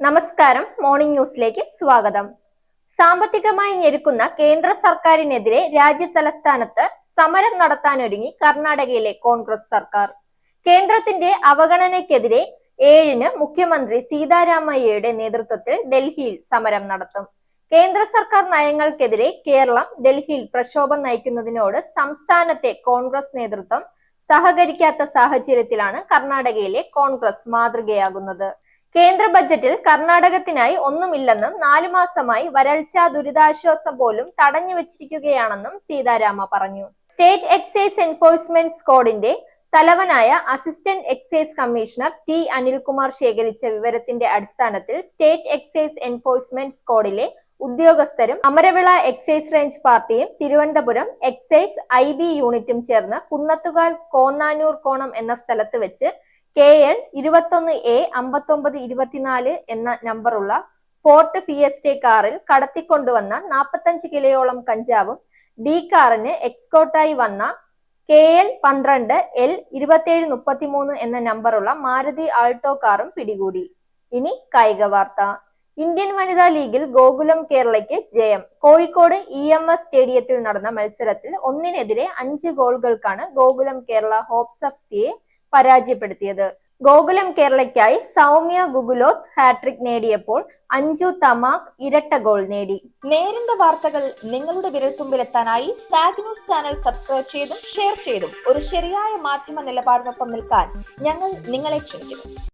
നമസ്കാരം മോർണിംഗ് ന്യൂസിലേക്ക് സ്വാഗതം. സാമ്പത്തികമായി ഞെരുക്കുന്ന കേന്ദ്ര സർക്കാരിനെതിരെ രാജ്യ തലസ്ഥാനത്ത് സമരം നടത്താനൊരുങ്ങി കർണാടകയിലെ കോൺഗ്രസ് സർക്കാർ. കേന്ദ്രത്തിന്റെ അവഗണനയ്ക്കെതിരെ ഏഴിന് മുഖ്യമന്ത്രി സീതാരാമയ്യയുടെ നേതൃത്വത്തിൽ ഡൽഹിയിൽ സമരം നടത്തും. കേന്ദ്ര സർക്കാർ നയങ്ങൾക്കെതിരെ കേരളം ഡൽഹിയിൽ പ്രക്ഷോഭം നയിക്കുന്നതിനോട് സംസ്ഥാനത്തെ കോൺഗ്രസ് നേതൃത്വം സഹകരിക്കാത്ത സാഹചര്യത്തിലാണ് കർണാടകയിലെ കോൺഗ്രസ് മാതൃകയാകുന്നത്. കേന്ദ്ര ബജറ്റിൽ കർണാടകത്തിനായി ഒന്നുമില്ലെന്നും നാലു മാസമായി വരൾച്ച ദുരിതാശ്വാസം പോലും തടഞ്ഞു വെച്ചിരിക്കുകയാണെന്നും സീതാരാമ പറഞ്ഞു. സ്റ്റേറ്റ് എക്സൈസ് എൻഫോഴ്സ്മെന്റ് സ്ക്വാഡിന്റെ തലവനായ assistant excise commissioner T Anilkumar ശേഖരിച്ച വിവരത്തിന്റെ അടിസ്ഥാനത്തിൽ സ്റ്റേറ്റ് എക്സൈസ് എൻഫോഴ്സ്മെന്റ് സ്ക്വാഡിലെ ഉദ്യോഗസ്ഥരും അമരവിള എക്സൈസ് റേഞ്ച് പാർട്ടിയും തിരുവനന്തപുരം എക്സൈസ് ഐ യൂണിറ്റും ചേർന്ന് കുന്നത്തുകാൽ കോന്നാനൂർ കോണം എന്ന സ്ഥലത്ത് വെച്ച് കെ എൽ ഇരുപത്തൊന്ന് എ അമ്പത്തൊമ്പത് ഇരുപത്തിനാല് എന്ന നമ്പറുള്ള ഫോർട്ട് ഫിയസ്റ്റെ കാറിൽ കടത്തിക്കൊണ്ടുവന്ന നാൽപ്പത്തഞ്ച് കിലോയോളം കഞ്ചാവും ഡി കാറിന് എക്സ്കോട്ടായി വന്ന കെ എൽ പന്ത്രണ്ട് എൽ ഇരുപത്തിയേഴ് മുപ്പത്തിമൂന്ന് എന്ന നമ്പറുള്ള മാരുതി ആൾട്ടോ കാറും പിടികൂടി. ഇനി കായിക വാർത്ത. ഇന്ത്യൻ വനിതാ ലീഗിൽ ഗോകുലം കേരളയ്ക്ക് ജയം. കോഴിക്കോട് ഇ എം എസ് സ്റ്റേഡിയത്തിൽ നടന്ന മത്സരത്തിൽ ഒന്നിനെതിരെ അഞ്ച് ഗോളുകൾക്കാണ് ഗോകുലം കേരള ഹോപ്സ് ഓഫ് സിയെ പരാജയപ്പെടുത്തിയത്. ഗോകുലം കേരളയ്ക്കായി സൗമ്യ ഗുഗുലോത്ത് ഹാട്രിക് നേടിയപ്പോൾ അഞ്ജു തമാക് ഇരട്ട ഗോൾ നേടി. നേരിന്റെ വാർത്തകൾ നിങ്ങളുടെ വിരൽത്തുമ്പിലെത്താനായി സാഗ് ന്യൂസ് ചാനൽ സബ്സ്ക്രൈബ് ചെയ്തും ഷെയർ ചെയ്തും ഒരു ശരിയായ മാധ്യമ നിലപാടിനൊപ്പം നിൽക്കാൻ ഞങ്ങൾ നിങ്ങളെ ക്ഷണിക്കുന്നു.